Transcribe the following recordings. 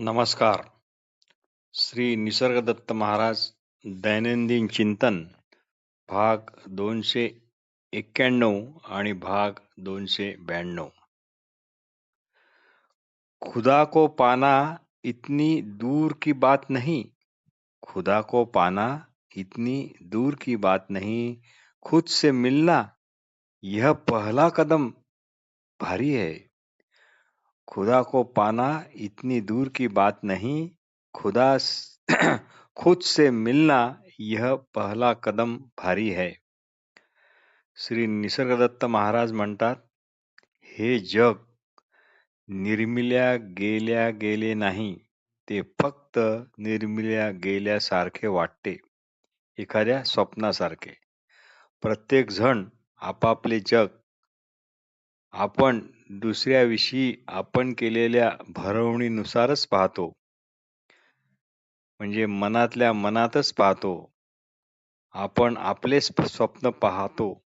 नमस्कार। श्री निसर्गदत्त महाराज दैनंदिन चिंतन, भाग दोनशे एक्क्याण्णव आणि भाग दोनशे ब्याण्णव. खुदा को पाना इतनी दूर की बात नहीं, खुदा को पाना इतनी दूर की बात नहीं, खुद से मिलना यह पहला कदम भारी है। खुदा को पाना इतनी दूर की बात नहीं खुदा खुद से मिलना यह पहला कदम भारी है। श्री निसर्गदत्त महाराज म्हणतात हे जग निर्मिल्या गेल्या गेले नाही ते फक्त निर्मिल्या गेल्यासारखे वाटते एखाद्या स्वप्नासारखे. प्रत्येक जण आपापले जग आपण दुसऱ्याविषयी आपण केलेल्या भरवणीनुसारच पाहतो. म्हणजे मनातल्या मनातच पाहतो. आपण आपलेच स्वप्न पाहतो.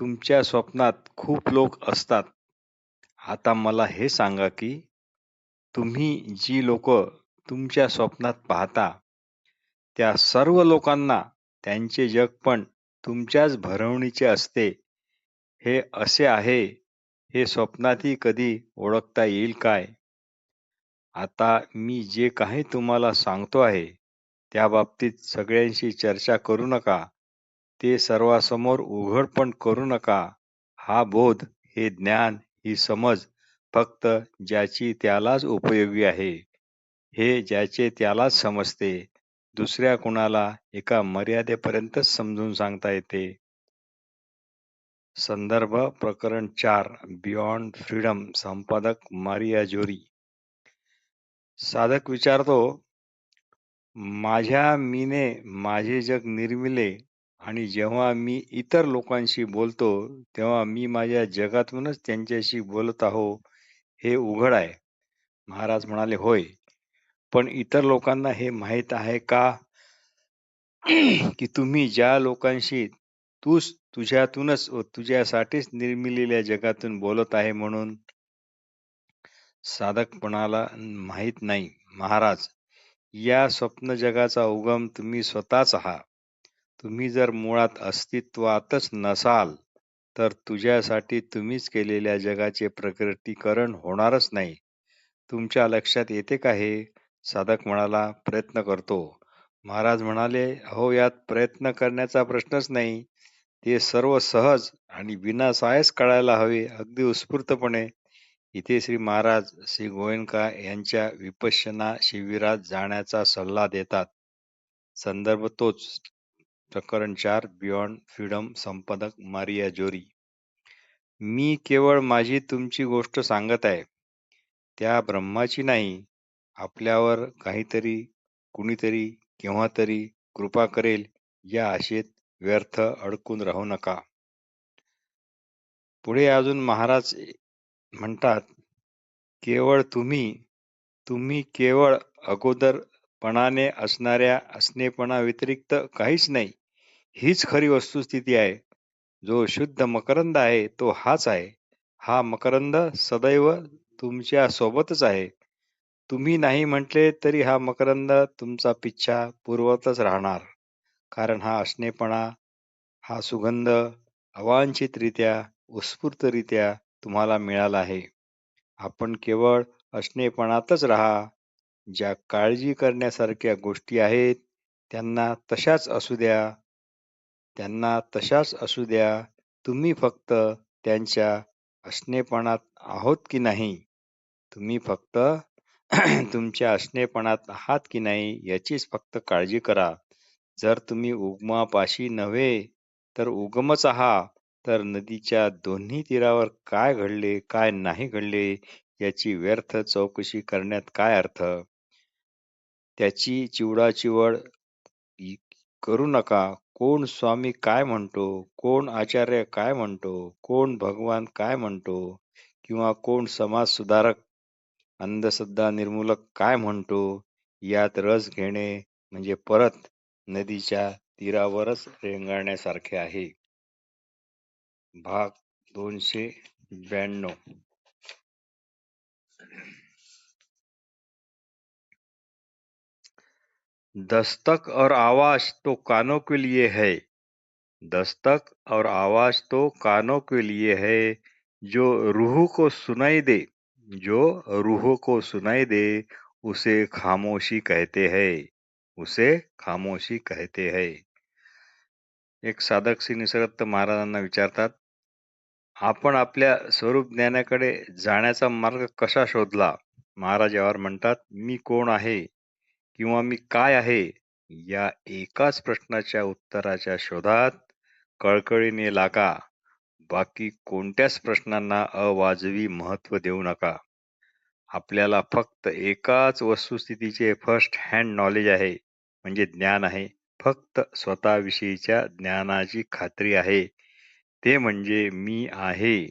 तुमच्या स्वप्नात खूप लोक असतात. आता मला हे सांगा की तुम्ही जी लोक तुमच्या स्वप्नात पाहता त्या सर्व लोकांना त्यांचे जग पण तुमच्याच भरवणीचे असते. हे असे आहे हे स्वप्नातही कधी ओळखता येईल काय? आता मी जे काही तुम्हाला सांगतो आहे त्या बाबतीत सगळ्यांशी चर्चा करू नका. ते सर्वासमोर उघडपण करू नका. हा बोध हे ज्ञान ही समज फक्त ज्याची त्यालाच उपयोगी आहे. हे ज्याचे त्यालाच समजते. दुसऱ्या कुणाला एका मर्यादेपर्यंतच समजून सांगता येते. संदर्भ प्रकरण चार बियॉन्ड फ्रीडम संपादक मारिया जोरी. साधक विचारतो माझ्या मीने माझे जग निर्मिले आणि जेव्हा मी इतर लोकांशी बोलतो तेव्हा मी माझ्या जगातूनच त्यांच्याशी बोलत आहो हे उघड आहे. महाराज म्हणाले होय. पण इतर लोकांना हे माहीत आहे का? की तुम्ही ज्या लोकांशी तूच तुझ्यातूनच व तुझ्यासाठीच निर्मिलेल्या जगातून बोलत आहे म्हणून साधकपणाला माहीत नाही. महाराज या स्वप्न जगाचा उगम तुम्ही स्वतःच आहात. तुम्ही जर मुळात अस्तित्वातच नसाल तर तुझ्यासाठी तुम्हीच केलेल्या जगाचे प्रकटीकरण होणारच नाही. तुमच्या लक्षात येते का हे? साधक म्हणाला प्रयत्न करतो. महाराज म्हणाले अहो यात प्रयत्न करण्याचा प्रश्नच नाही. ते सर्व सहज आणि विनासायच कळायला हवे अगदी उत्स्फूर्तपणे. इथे श्री महाराज श्री गोयंका यांच्या विपश्यना शिबिरात जाण्याचा सल्ला देतात. संदर्भ तोच. प्रकरण चार बियॉन्ड फ्रीडम संपादक मारिया जोरी. मी केवळ माझी तुमची गोष्ट सांगत आहे. त्या ब्रह्माची नाही. आपल्यावर काहीतरी कुणीतरी केव्हा तरी कृपा करेल या आशेत व्यर्थ अडकून राहू नका. पुढे अजून महाराज म्हणतात केवळ तुम्ही तुम्ही केवळ अगोदरपणाने असणाऱ्या असणेपणा व्यतिरिक्त काहीच नाही. हीच खरी वस्तुस्थिती आहे. जो शुद्ध मकरंद आहे तो हाच आहे. हा मकरंद सदैव तुमच्या सोबतच आहे. तुम्ही नाही म्हटले तरी हा मकरंद तुमचा पिच्छा पुरवतच राहणार. कारण हा असणेपणा हा सुगंध अवांछितरित्या उत्स्फूर्तरित्या तुम्हाला मिळाला आहे. आपण केवळ असणेपणातच राहा. ज्या काळजी करण्यासारख्या गोष्टी आहेत त्यांना तशाच असू द्या. त्यांना तशाच असू द्या. तुम्ही फक्त त्यांच्या असणेपणात आहोत की नाही? तुम्ही फक्त तुमच्या असणेपणात आहात की नाही याचीच फक्त काळजी करा. जर तुम्ही उगमापाशी नव्हे तर उगमच आहात तर नदीच्या दोन्ही तीरावर काय घडले काय नाही घडले याची व्यर्थ चौकशी करण्यात काय अर्थ? त्याची चिवडाचिवड करू नका. कोण स्वामी काय म्हणतो? कोण आचार्य काय म्हणतो? कोण भगवान काय म्हणतो? किंवा कोण समाज सुधारक अंधश्रद्धा निर्मूलक काय म्हणतो? यात रस घेणे म्हणजे परत नदीच्या तीरावरच रेंगाळण्यासारखे आहे. भाग दोनशे ब्याण्णव. दस्तक और आवाज़ तो कानों के लिए है। दस्तक और आवाज़ तो कानों के लिए है, जो रूह को सुनाई दे। जो रूह को सुनाई दे, उसे खामोशी कहते हैं। उसे खामोशी कहते है। एक साधक श्री निसर्गत महाराजांना विचारतात आपण आपल्या स्वरूप ज्ञानाकडे जाण्याचा मार्ग कसा शोधला? महाराज यावर म्हणतात मी कोण आहे किंवा मी काय आहे या एकाच प्रश्नाच्या उत्तराच्या शोधात कळकळीने लागा. बाकी कोणत्याच प्रश्नांना अवाजवी महत्त्व देऊ नका. आपल्याला फक्त एकाच वस्तुस्थितीचे फर्स्ट हँड नॉलेज आहे. म्हणजे ज्ञान आहे. फक्त स्वतःविषयीच्या ज्ञानाची खात्री आहे. ते म्हणजे मी आहे.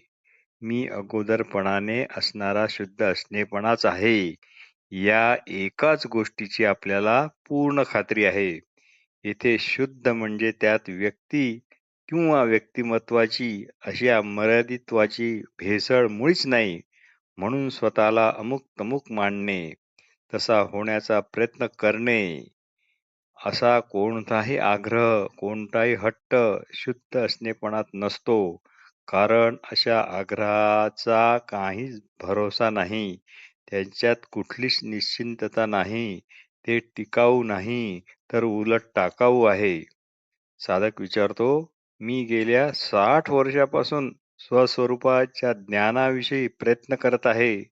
मी अगोदरपणाने असणारा शुद्ध असणेपणाच आहे. या एकाच गोष्टीची आपल्याला पूर्ण खात्री आहे. येथे शुद्ध म्हणजे त्यात व्यक्ती किंवा व्यक्तिमत्वाची अशा मर्यादित्वाची भेसळ मुळीच नाही. म्हणून स्वतःला अमुक तमुक मानणे तसा होण्याचा प्रयत्न करणे. असा कोणताही आग्रह कोणताही हट्ट शुद्ध असणेपणात नसतो. कारण अशा आग्रहाचा काहीच भरोसा नाही. त्यांच्यात कुठलीच निश्चिंतता नाही. ते टिकाऊ नाही तर उलट टाकाऊ आहे. साधक विचारतो मी गेल्या साठ वर्षापासून स्वस्वरूपाच्या ज्ञानाविषयी प्रयत्न करत आहे.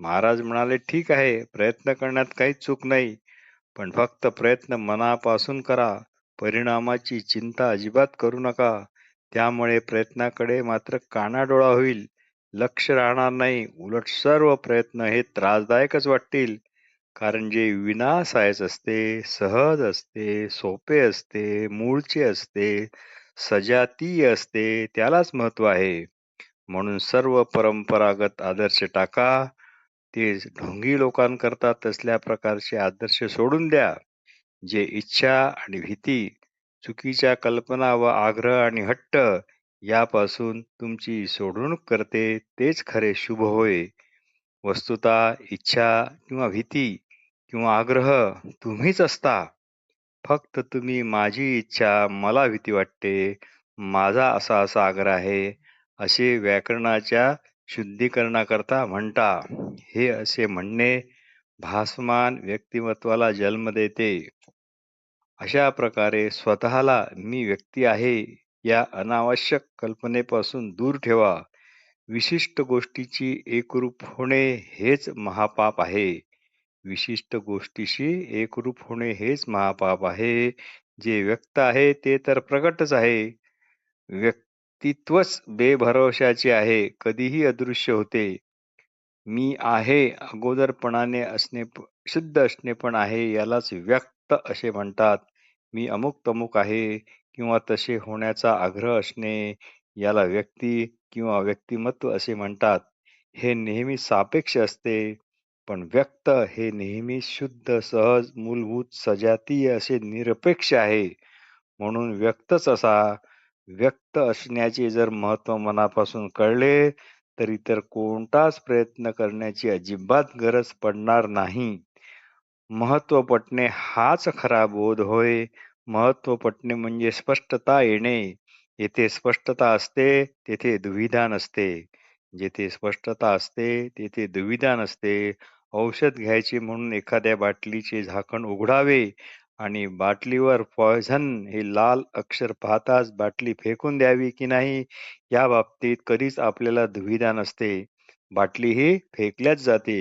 महाराज म्हणाले ठीक आहे प्रयत्न करण्यात काही चूक नाही. पण फक्त प्रयत्न मनापासून करा. परिणामाची चिंता अजिबात करू नका. त्यामुळे प्रयत्नाकडे मात्र कानाडोळा होईल. लक्ष राहणार नाही. उलट सर्व प्रयत्न हे त्रासदायकच वाटतील. कारण जे विनासायच असते सहज असते सोपे असते मूळचे असते सजातीय असते त्यालाच महत्त्व आहे. म्हणून सर्व परंपरागत आदर्श टाका. ते ढोंगी लोकांकरता तसल्या प्रकारचे आदर्श सोडून द्या जे इच्छा आणि भीती चुकीच्या कल्पना व आग्रह आणि हट्ट यापासून तुमची सोडवणूक करते तेच खरे शुभ होय. वस्तुता इच्छा किंवा भीती किंवा आग्रह तुम्हीच असता. फक्त तुम्ही माझी इच्छा मला भीती वाटते माझा असा असा आग्रह आहे असे व्याकरणाच्या शुद्धीकरणाकरता म्हणता हे असे म्हणणे भासमान व्यक्तिमत्वाला जन्म देते. अशा प्रकारे स्वतःला मी व्यक्ती आहे या अनावश्यक कल्पनेपासून दूर ठेवा. विशिष्ट गोष्टीची एकरूप होणे हेच महापाप आहे. विशिष्ट गोष्टीशी एकरूप होणे हेच महापाप आहे. जे व्यक्त आहे ते तर प्रकटच आहे. व्यक्त व्यक्तित्वच बेभरवशाचे आहे कधीही अदृश्य होते. मी आहे अगोदरपणाने असणे शुद्ध असणे पण आहे यालाच व्यक्त असे म्हणतात. मी अमुक तमुक आहे किंवा तसे होण्याचा आग्रह असणे याला व्यक्ती किंवा व्यक्तिमत्व असे म्हणतात. हे नेहमी सापेक्ष असते पण व्यक्त हे नेहमी शुद्ध सहज मूलभूत सजातीय असे निरपेक्ष आहे. म्हणून व्यक्तच असा व्यक्त असण्याचे जर महत्त्व मनापासून कळले तर इतर कोणताच प्रयत्न करण्याची अजिबात गरज पडणार नाही. महत्त्व पटणे हाच खरा बोध होय. महत्त्व पटणे म्हणजे स्पष्टता येणे. येथे स्पष्टता असते तेथे दुविधा नसते. जेथे स्पष्टता असते तेथे दुविधा नसते. औषध घ्यायचे म्हणून एखाद्या बाटलीचे झाकण उघडावे. आणि बाटलीवर पॉयझन हे लाल अक्षर पाहताच बाटली फेकून द्यावी की नाही? या बाबतीत कधीच आपल्याला दुविधा नसते. बाटली ही फेकल्याच जाते.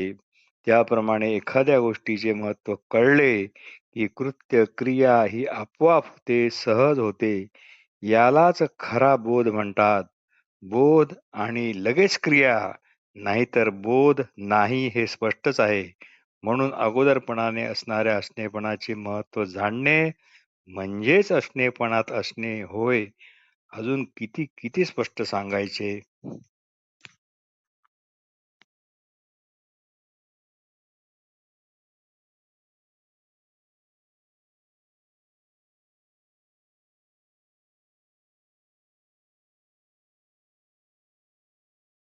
त्याप्रमाणे एखाद्या गोष्टीचे महत्त्व कळले की कृत्य क्रिया ही आपोआप होते सहज होते. यालाच खरा बोध म्हणतात. बोध आणि लगेच क्रिया नाहीतर बोध नाही हे स्पष्टच आहे. म्हणून अगोदरपणाने असणाऱ्या असणेपणाचे महत्त्व जाणणे म्हणजेच असणेपणात असणे होय. अजून किती किती स्पष्ट सांगायचे?